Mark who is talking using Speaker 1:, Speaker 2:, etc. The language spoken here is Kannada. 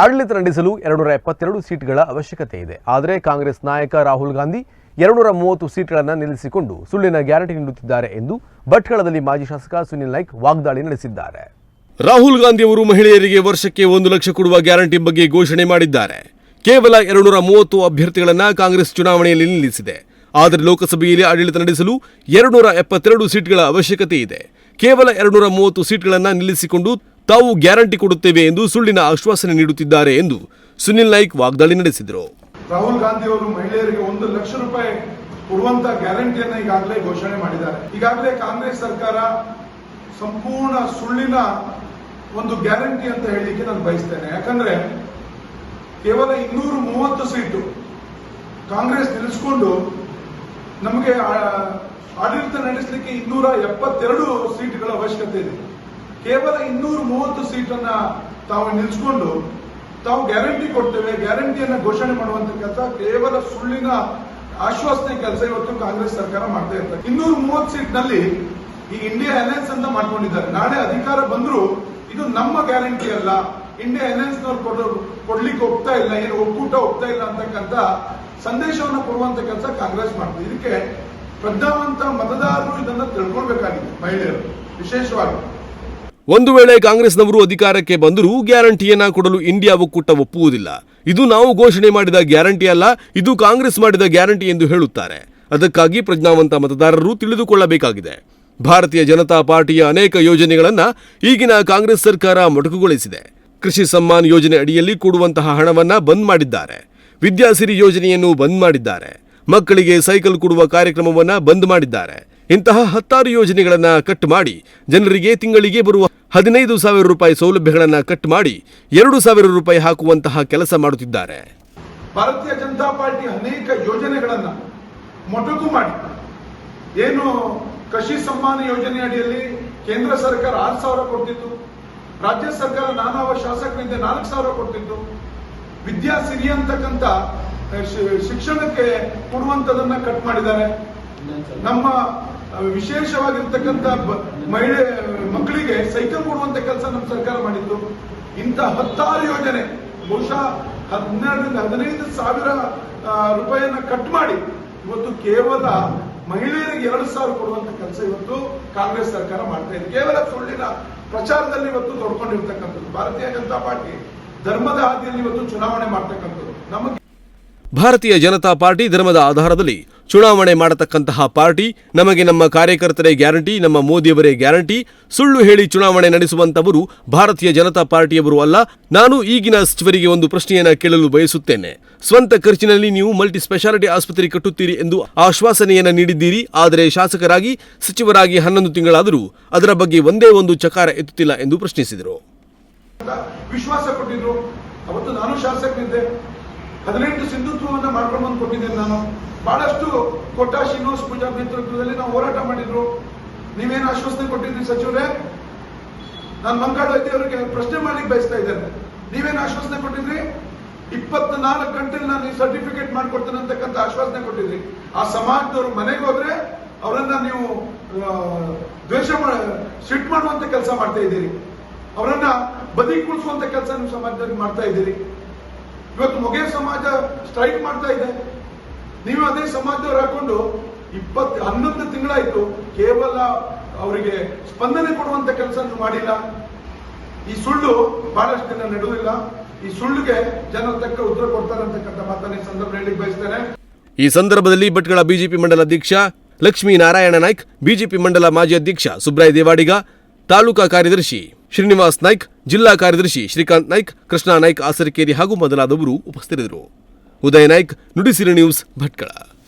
Speaker 1: ಆಡಳಿತ ನಡೆಸಲು ಎರಡುನೂರ ಎಪ್ಪತ್ತೆರಡು ಸೀಟ್ಗಳ ಅವಶ್ಯಕತೆ ಇದೆ. ಆದರೆ ಕಾಂಗ್ರೆಸ್ ನಾಯಕ ರಾಹುಲ್ ಗಾಂಧಿ ಎರಡುನೂರ ಮೂವತ್ತು ಸೀಟ್ಗಳನ್ನು ನಿಲ್ಲಿಸಿಕೊಂಡು ಸುಳ್ಳಿನ ಗ್ಯಾರಂಟಿ ನೀಡುತ್ತಿದ್ದಾರೆ ಎಂದು ಭಟ್ಕಳದಲ್ಲಿ ಮಾಜಿ ಶಾಸಕ ಸುನಿಲ್ ನಾಯ್ಕ್ ವಾಗ್ದಾಳಿ ನಡೆಸಿದ್ದಾರೆ.
Speaker 2: ರಾಹುಲ್ ಗಾಂಧಿ ಅವರು ಮಹಿಳೆಯರಿಗೆ ವರ್ಷಕ್ಕೆ ಒಂದು ಲಕ್ಷ ಕೊಡುವ ಗ್ಯಾರಂಟಿ ಬಗ್ಗೆ ಘೋಷಣೆ ಮಾಡಿದ್ದಾರೆ. ಕೇವಲ ಎರಡುನೂರ ಮೂವತ್ತು ಅಭ್ಯರ್ಥಿಗಳನ್ನ ಕಾಂಗ್ರೆಸ್ ಚುನಾವಣೆಯಲ್ಲಿ ನಿಲ್ಲಿಸಿದೆ. ಆದರೆ ಲೋಕಸಭೆಯಲ್ಲಿ ಆಡಳಿತ ನಡೆಸಲು ಎರಡುನೂರ ಎಪ್ಪತ್ತೆರಡು ಸೀಟ್ಗಳ ಅವಶ್ಯಕತೆ ಇದೆ. ಕೇವಲ ಎರಡುನೂರ ಮೂವತ್ತು ಸೀಟ್ಗಳನ್ನು ನಿಲ್ಲಿಸಿಕೊಂಡು ತಾವು ಗ್ಯಾರಂಟಿ ಕೊಡುತ್ತೇವೆ ಎಂದು ಸುಳ್ಳಿನ ಆಶ್ವಾಸನೆ ನೀಡುತ್ತಿದ್ದಾರೆ ಎಂದು ಸುನಿಲ್ ನಾಯ್ಕ್ ವಾಗ್ದಾಳಿ ನಡೆಸಿದರು.
Speaker 3: ರಾಹುಲ್ ಗಾಂಧಿ ಅವರು ಮಹಿಳೆಯರಿಗೆ ಒಂದು ಲಕ್ಷ ರೂಪಾಯಿ ಕೊಡುವಂತ ಗ್ಯಾರಂಟಿಯನ್ನು ಈಗಾಗಲೇ ಘೋಷಣೆ ಮಾಡಿದ್ದಾರೆ. ಈಗಾಗಲೇ ಕಾಂಗ್ರೆಸ್ ಸರ್ಕಾರ ಸಂಪೂರ್ಣ ಸುಳ್ಳಿನ ಒಂದು ಗ್ಯಾರಂಟಿ ಅಂತ ಹೇಳಲಿಕ್ಕೆ ನಾನು ಬಯಸ್ತೇನೆ. ಯಾಕಂದ್ರೆ ಕೇವಲ ಇನ್ನೂರ ಮೂವತ್ತು ಸೀಟು ಕಾಂಗ್ರೆಸ್ ನಿಲ್ಲಿಸಿಕೊಂಡು ನಮಗೆ ಆಡಳಿತ ನಡೆಸಲಿಕ್ಕೆ ಇನ್ನೂರ ಎಪ್ಪತ್ತೆರಡು ಸೀಟ್ಗಳ ಅವಶ್ಯಕತೆ ಇದೆ. ಕೇವಲ ಇನ್ನೂರ ಮೂವತ್ತು ಸೀಟನ್ನ ತಾವು ನಿಲ್ಸ್ಕೊಂಡು ತಾವು ಗ್ಯಾರಂಟಿ ಕೊಡ್ತೇವೆ, ಗ್ಯಾರಂಟಿಯನ್ನ ಘೋಷಣೆ ಮಾಡುವಂತ ಕೆಲಸ ಕೇವಲ ಸುಳ್ಳಿನ ಆಶ್ವಾಸನೆ ಕೆಲಸ ಇವತ್ತು ಕಾಂಗ್ರೆಸ್ ಸರ್ಕಾರ ಮಾಡ್ತಾ ಇರ್ತಾರೆ ಇನ್ನೂರ ಮೂವತ್ತು ಸೀಟ್ನಲ್ಲಿ ಈ ಇಂಡಿಯಾ ಅಲಯನ್ಸ್ ಅಂತ ಮಾಡ್ಕೊಂಡಿದ್ದಾರೆ. ನಾಳೆ ಅಧಿಕಾರ ಬಂದ್ರು ಇದು ನಮ್ಮ ಗ್ಯಾರಂಟಿ ಅಲ್ಲ. ಇಂಡಿಯಾ ಅಲಯನ್ಸ್ ನವ್ರು ಕೊಡೋ, ಕೊಡ್ಲಿಕ್ಕೆ ಹೋಗ್ತಾ ಇಲ್ಲ, ಏನು ಒಕ್ಕೂಟ ಹೋಗ್ತಾ ಇಲ್ಲ ಅಂತಕ್ಕಂಥ ಸಂದೇಶವನ್ನು ಕೊಡುವಂತ ಕೆಲಸ ಕಾಂಗ್ರೆಸ್ ಮಾಡ್ತದೆ. ಇದಕ್ಕೆ ಪ್ರಜ್ಞಾವಂತ ಮತದಾರರು ಇದನ್ನ ತಿಳ್ಕೊಳ್ಬೇಕಾಗಿದೆ ಮಹಿಳೆಯರು, ವಿಶೇಷವಾಗಿ.
Speaker 2: ಒಂದು ವೇಳೆ ಕಾಂಗ್ರೆಸ್ನವರು ಅಧಿಕಾರಕ್ಕೆ ಬಂದರೂ ಗ್ಯಾರಂಟಿಯನ್ನ ಕೊಡಲು ಇಂಡಿಯಾ ಒಕ್ಕೂಟ ಒಪ್ಪುವುದಿಲ್ಲ. ಇದು ನಾವು ಘೋಷಣೆ ಮಾಡಿದ ಗ್ಯಾರಂಟಿ ಅಲ್ಲ, ಇದು ಕಾಂಗ್ರೆಸ್ ಮಾಡಿದ ಗ್ಯಾರಂಟಿ ಎಂದು ಹೇಳುತ್ತಾರೆ. ಅದಕ್ಕಾಗಿ ಪ್ರಜ್ಞಾವಂತ ಮತದಾರರು ತಿಳಿದುಕೊಳ್ಳಬೇಕಾಗಿದೆ. ಭಾರತೀಯ ಜನತಾ ಪಾರ್ಟಿಯ ಅನೇಕ ಯೋಜನೆಗಳನ್ನು ಈಗಿನ ಕಾಂಗ್ರೆಸ್ ಸರ್ಕಾರ ಮೊಟಕುಗೊಳಿಸಿದೆ. ಕೃಷಿ ಸಮ್ಮಾನ್ ಯೋಜನೆ ಅಡಿಯಲ್ಲಿ ಕೊಡುವಂತಹ ಹಣವನ್ನು ಬಂದ್ ಮಾಡಿದ್ದಾರೆ. ವಿದ್ಯಾಸಿರಿ ಯೋಜನೆಯನ್ನು ಬಂದ್ ಮಾಡಿದ್ದಾರೆ. ಮಕ್ಕಳಿಗೆ ಸೈಕಲ್ ಕೊಡುವ ಕಾರ್ಯಕ್ರಮವನ್ನು ಬಂದ್ ಮಾಡಿದ್ದಾರೆ. ಇಂತಹ ಹತ್ತಾರು ಯೋಜನೆಗಳನ್ನು ಕಟ್ ಮಾಡಿ ಜನರಿಗೆ ತಿಂಗಳಿಗೆ ಬರುವ ಹದಿನೈದು ಸಾವಿರ ರೂಪಾಯಿ ಸೌಲಭ್ಯಗಳನ್ನು ಕಟ್ ಮಾಡಿ ಎರಡು ಸಾವಿರ ರೂಪಾಯಿ ಹಾಕುವಂತಹ ಕೆಲಸ ಮಾಡುತ್ತಿದ್ದಾರೆ.
Speaker 3: ಭಾರತೀಯ ಜನತಾ ಪಾರ್ಟಿ ಅನೇಕ ಯೋಜನೆಗಳನ್ನು ಮೊಟಕು ಮಾಡಿ. ಏನು ಕೃಷಿ ಸಮ್ಮಾನ ಯೋಜನೆ ಅಡಿಯಲ್ಲಿ ಕೇಂದ್ರ ಸರ್ಕಾರ ಆರು ಸಾವಿರ ಕೊಡ್ತಿತ್ತು. ರಾಜ್ಯ ಸರ್ಕಾರ ನಾನಾವ ಶಾಸಕರಿಂದ ನಾಲ್ಕು ಸಾವಿರ ಕೊಡ್ತಿತ್ತು. ವಿದ್ಯಾ ಸಿರಿ ಅಂತಕ್ಕಂಥ ಶಿಕ್ಷಣಕ್ಕೆ ಕೊಡುವಂತದನ್ನ ಕಟ್ ಮಾಡಿದ್ದಾರೆ. ನಮ್ಮ ವಿಶೇಷವಾಗಿರ್ತಕ್ಕಂಥ ಮಹಿಳೆ, ಮಕ್ಕಳಿಗೆ ಸೈಕಲ್ ಕೊಡುವಂತ ಕೆಲಸ ನಮ್ಮ ಸರ್ಕಾರ ಮಾಡಿದ್ದು. ಇಂಥ ಹತ್ತಾರು ಯೋಜನೆ, ಬಹುಶಃ ಹದಿನೆರಡರಿಂದ ಹದಿನೈದು ಸಾವಿರ ರೂಪಾಯಿಯನ್ನ ಕಟ್ ಮಾಡಿ, ಇವತ್ತು ಕೇವಲ ಮಹಿಳೆಯರಿಗೆ ಎರಡು ಸಾವಿರ ಕೊಡುವಂತ ಕೆಲಸ ಇವತ್ತು ಕಾಂಗ್ರೆಸ್ ಸರ್ಕಾರ ಮಾಡ್ತಾ ಇದೆ. ಕೇವಲ ಸುಳ್ಳಿನ ಪ್ರಚಾರದಲ್ಲಿ ಇವತ್ತು ತೊಡ್ಕೊಂಡಿರ್ತಕ್ಕಂಥದ್ದು. ಭಾರತೀಯ ಜನತಾ ಪಾರ್ಟಿ ಧರ್ಮದ ಹಾದಿಯಲ್ಲಿ ಇವತ್ತು ಚುನಾವಣೆ ಮಾಡ್ತಕ್ಕಂಥದ್ದು. ನಮಗೆ
Speaker 2: ಭಾರತೀಯ ಜನತಾ ಪಾರ್ಟಿ ಧರ್ಮದ ಆಧಾರದಲ್ಲಿ ಚುನಾವಣೆ ಮಾಡತಕ್ಕಂತಹ ಪಾರ್ಟಿ, ನಮಗೆ ನಮ್ಮ ಕಾರ್ಯಕರ್ತರೇ ಗ್ಯಾರಂಟಿ, ನಮ್ಮ ಮೋದಿಯವರೇ ಗ್ಯಾರಂಟಿ. ಸುಳ್ಳು ಹೇಳಿ ಚುನಾವಣೆ ನಡೆಸುವಂತವರು ಭಾರತೀಯ ಜನತಾ ಪಾರ್ಟಿಯವರು ಅಲ್ಲ. ನಾನು ಈಗಿನ ಸಚಿವರಿಗೆ ಒಂದು ಪ್ರಶ್ನೆಯನ್ನು ಕೇಳಲು ಬಯಸುತ್ತೇನೆ. ಸ್ವಂತ ಖರ್ಚಿನಲ್ಲಿ ನೀವು ಮಲ್ಟಿ ಸ್ಪೆಷಾಲಿಟಿ ಆಸ್ಪತ್ರೆ ಕಟ್ಟುತ್ತೀರಿ ಎಂದು ಆಶ್ವಾಸನೆಯನ್ನು ನೀಡಿದ್ದೀರಿ. ಆದರೆ ಶಾಸಕರಾಗಿ, ಸಚಿವರಾಗಿ ಹನ್ನೊಂದು ತಿಂಗಳಾದರೂ ಅದರ ಬಗ್ಗೆ ಒಂದೇ ಒಂದು ಚಕಾರ ಎತ್ತುತ್ತಿಲ್ಲ ಎಂದು ಪ್ರಶ್ನಿಸಿದರು.
Speaker 3: ವಿಶ್ವಾಸ ಕೊಟ್ಟಿದ್ರು. ಅವತ್ತು ನಾನು ಶಾಸಕನಿದ್ದೆ. ಹದಿನೆಂಟು ಸಿಂಧುತ್ವವನ್ನ ಮಾಡ್ಕೊಂಡು ಬಂದು ಕೊಟ್ಟಿದ್ದೇನೆ ನಾನು. ಬಹಳಷ್ಟು ಕೊಟ್ಟ ಶ್ರೀನಿವಾಸ್ ಪೂಜಾ ನೇತೃತ್ವದಲ್ಲಿ ನಾವು ಹೋರಾಟ ಮಾಡಿದ್ರು. ನೀವೇನು ಆಶ್ವಾಸನೆ ಕೊಟ್ಟಿದ್ರಿ ಸಚಿವರೇ? ನಾನು ಮಂಕಾಳ ಅವರಿಗೆ ಪ್ರಶ್ನೆ ಮಾಡ್ಲಿಕ್ಕೆ ಬಯಸ್ತಾ ಇದ್ದೇನೆ. ನೀವೇನು ಆಶ್ವಾಸನೆ ಕೊಟ್ಟಿದ್ರಿ ಇಪ್ಪತ್ನಾಲ್ಕು ಗಂಟೆಲಿ ನಾನು ಈ ಸರ್ಟಿಫಿಕೇಟ್ ಮಾಡ್ಕೊಡ್ತೇನೆ ಅಂತಕ್ಕಂಥ ಆಶ್ವಾಸನೆ ಕೊಟ್ಟಿದ್ರಿ ಆ ಸಮಾಜದವರು ಮನೆಗೆ ಹೋದ್ರೆ ಅವರನ್ನ ನೀವು ದ್ವೇಷ ಸಿಟ್ ಮಾಡುವಂತ ಕೆಲಸ ಮಾಡ್ತಾ ಇದ್ದೀರಿ. ಅವರನ್ನ ಬದಿ ಕುಳಿಸುವಂತ ಕೆಲಸ ನೀವು ಸಮಾಜದಲ್ಲಿ ಮಾಡ್ತಾ ಇದ್ದೀರಿ. ಇವತ್ತು ಮೊಗೆ ಸಮಾಜ ಸ್ಟ್ರೈಕ್ ಮಾಡ್ತಾ ಇದೆ. ನೀವು ಅದೇ ಸಮಾಜದವ್ರು ಹಾಕೊಂಡು ಇಪ್ಪತ್ ಹನ್ನೊಂದು ತಿಂಗಳಾಯ್ತು ಕೇವಲ ಅವರಿಗೆ ಸ್ಪಂದನೆ ಕೊಡುವಂತ ಕೆಲಸ ಮಾಡಿಲ್ಲ. ಈ ಸುಳ್ಳು ಬಹಳಷ್ಟು ದಿನ ನಡೆದಿಲ್ಲ. ಈ ಸುಳ್ಳುಗೆ ಜನ ತಕ್ಕ ಉತ್ತರ ಕೊಡ್ತಾರೆ ಅಂತಕ್ಕಂಥ ಮಾತನ್ನ ಈ ಸಂದರ್ಭ ಹೇಳಿ ಬಯಸ್ತೇನೆ.
Speaker 2: ಈ ಸಂದರ್ಭದಲ್ಲಿ ಭಟ್ಗಳ ಬಿಜೆಪಿ ಮಂಡಲ ಅಧ್ಯಕ್ಷ ಲಕ್ಷ್ಮೀ ನಾರಾಯಣ ನಾಯ್ಕ್, ಬಿಜೆಪಿ ಮಂಡಲ ಮಾಜಿ ಅಧ್ಯಕ್ಷ ಸುಬ್ರಾಯ್ ದೇವಾಡಿಗ, ತಾಲೂಕಾ ಕಾರ್ಯದರ್ಶಿ ಶ್ರೀನಿವಾಸ್ ನಾಯ್ಕ್, ಜಿಲ್ಲಾ ಕಾರ್ಯದರ್ಶಿ ಶ್ರೀಕಾಂತ್ ನಾಯ್ಕ್, ಕೃಷ್ಣಾ ನಾಯ್ಕ್ ಆಸರಕೇರಿ ಹಾಗೂ ಮೊದಲಾದವರು ಉಪಸ್ಥಿತರಿದ್ದರು. ಉದಯ ನಾಯ್ಕ್, ನುಡಿಸಿರಿ ನ್ಯೂಸ್ ಭಟ್ಕಳ.